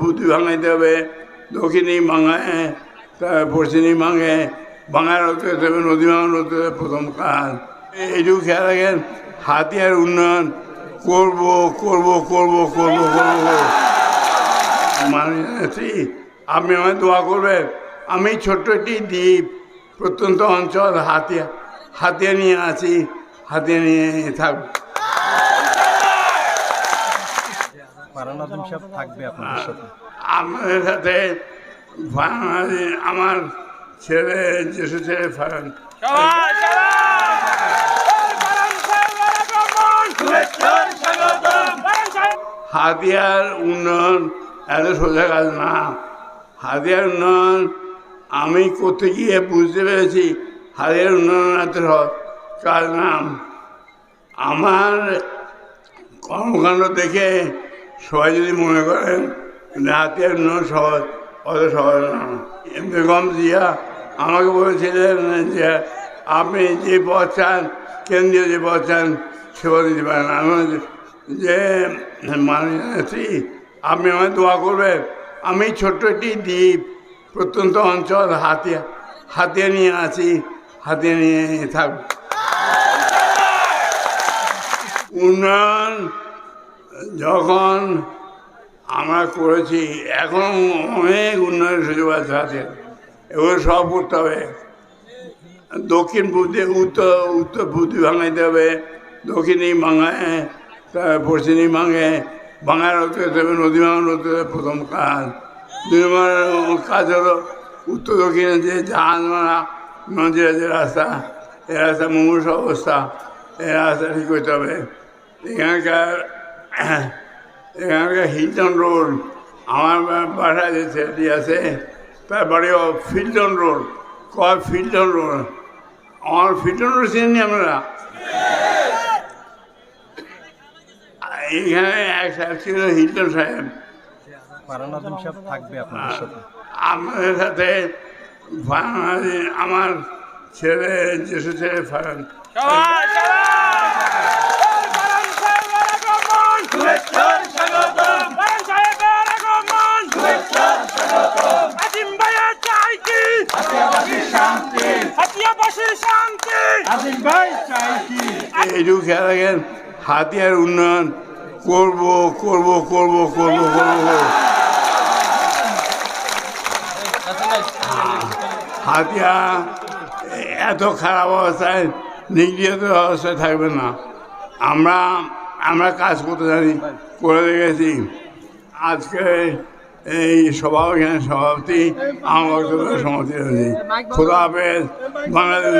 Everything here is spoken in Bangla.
বুদ্ধি ভাঙাইতে হবে দক্ষিণী ভাঙায় তার পশ্চিমী ভাঙে ভাঙার হতে হবে, নদী ভাঙার হতে হবে, প্রথম কাজ। এইটুকু খেয়াল রাখেন, হাতিয়ার উন্নয়ন করব করব করব করব করব মানে আপনি আমায় দোয়া করবেন, আমি ছোট্ট একটি দ্বীপ, প্রত্যন্ত অঞ্চল, হাতিয়া হাতিয়া নিয়ে আছি, হাতিয়া নিয়ে থাকব। ফারহান আজম সাহেব থাকবে আপনাদের সাথে। আমাদের সাথে আমার ছেলে যেসব ছেলে ফারান। হাতিয়ার উন্নয়ন এত সোজা কাজ না। হাতিয়ার উন্নয়ন আমি করতে গিয়ে বুঝতে পেরেছি হাতিয়ার উন্নয়ন এত কাজ না আমার কর্মকাণ্ড দেখে সবাই যদি মনে করেন হাতিয়ার উন্নয়ন সহজ, অত সহজ না। বেগম জিয়া আমাকে বলেছিলেন যে, আপনি যে পথ চান, কেন্দ্রীয় যে পথ চান, সে দিতে পারেন। যে মানে আপনি আমায় দোয়া করবেন। আমি ছোট্ট একটি দ্বীপ, প্রত্যন্ত অঞ্চল, হাতিয়া হাতিয়া নিয়ে আছি, হাতিয়া নিয়ে থাকব। উন্নয়ন যখন আমরা করেছি এখন অনেক উন্নয়নের সুযোগ আছে হাতে। এগুলো সব করতে হবে। দক্ষিণ বুদ্ধি, উত্তর উত্তর বুদ্ধি ভাঙাইতে হবে। দক্ষিণী ভাঙায় তার পশ্চিমী ভাঙে। ভাঙার হতে হবে নদী ভাঙার হতে হবে প্রথম কাজ। দুই নম্বর কাজ হলো উত্তর দক্ষিণে যে জাহাজ মারা নদীর যে রাস্তা এই রাস্তা মুমূর্ষ অবস্থা। এই রাস্তা ঠিক করতে হবে। এখানকার হিলটন রোড আমার বাসায় যে ছেলেটি আছে তার বাড়ি ফিল্টন রোড কয় ফিল্টন রোড আমার ফিল্টন রোড চিনেন আপনারা? এইখানে এক সাহেব ছিল হিলটন সাহেব। আপনাদের সাথে। আমাদের সাথে আমার ছেলে যেসব ছেলে ফারান এইটুকু খেয়াল রাখেন, হাতিয়ার উন্নয়ন করব করব করব করব করব হাতিয়া এত খারাপ অবস্থায় নিগৃহীত অবস্থায় থাকবে না। আমরা আমরা কাজ করতে জানি, করে রেখেছি আজকে এই সভা, এখানে সভাপতি আমার সমাপ্তি হয়েছি। খোদা হাফেজ, বাংলাদেশ